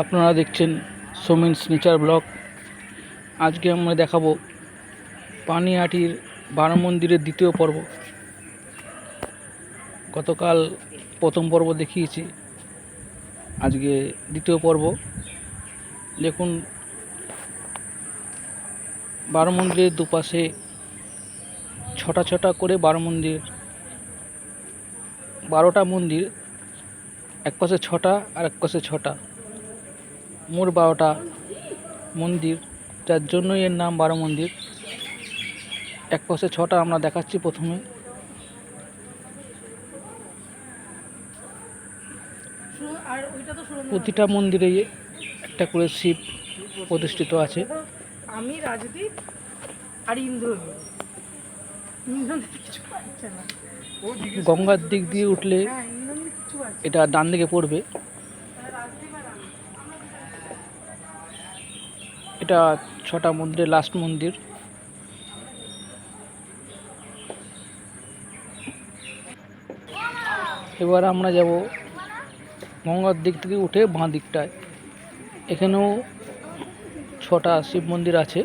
আপনারা দেখছেন সোমেন্স nature blog. আজকে আমরা দেখাবো পানিহাটির বারো মন্দিরের দ্বিতীয় পর্ব। গতকাল প্রথম পর্ব দেখিয়েছি। আজকে দ্বিতীয় পর্ব। দেখুন বারো মন্দিরের দুপাশে ছটা ছটা করে বারো মন্দির, বারোটা মন্দির, এক পাশে ছটা আর এক পাশে ছটা। মোট বারোটা মন্দির যার জন্যই এর নাম বারো মন্দির। এক পাশে ছটা আমরা দেখাচ্ছি প্রথমে। প্রতিটা মন্দিরে একটা করে শিব প্রতিষ্ঠিত আছে। আমি রাজদীপ আর না। গঙ্গার দিক দিয়ে উঠলে হ্যাঁ এটা ডান দিকে পড়বে। এটা ছটা মন্দিরের লাস্ট মন্দির। এবার আমরা যাব গঙ্গার দিক থেকে উঠে বাঁ দিকটায়। এখানেও ছটা শিব মন্দির আছে।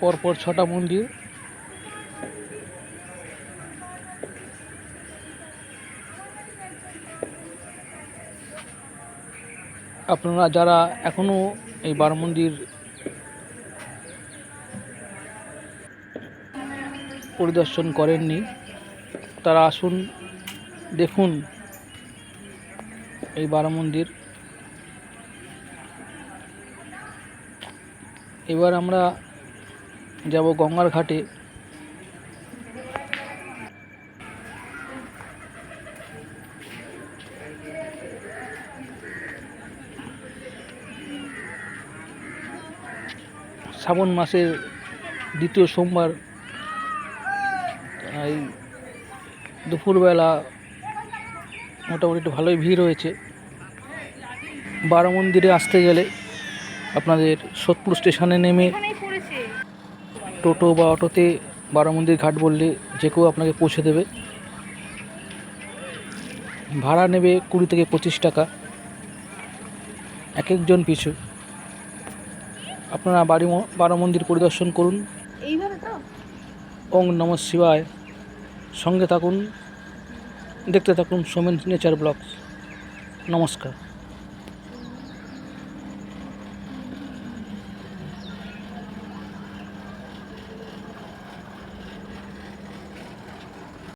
পরপর ছটা মন্দির। আপনারা যারা এখনও এই বারো মন্দির পরিদর্শন করেননি, তারা আসুন, দেখুন এই বারো মন্দির এবার আমরা যাব গঙ্গার ঘাটে। শ্রাবণ মাসের দ্বিতীয় সোমবার এই দুপুরবেলা মোটামুটি একটু ভালোই ভিড় হয়েছে। বারো মন্দিরে আসতে গেলে আপনাদের সোদপুর স্টেশনে নেমে টোটো বা অটোতে বারো মন্দির ঘাট বললে যে কেউ আপনাকে পৌঁছে দেবে। ভাড়া নেবে কুড়ি থেকে পঁচিশ টাকা। এক একজন পিছু। আপনারা বাড়ি বারো মন্দির পরিদর্শন করুন। ওং নম শিবায়। সঙ্গে থাকুন দেখতে থাকুন সোমেন নেচার ব্লগ নমস্কার।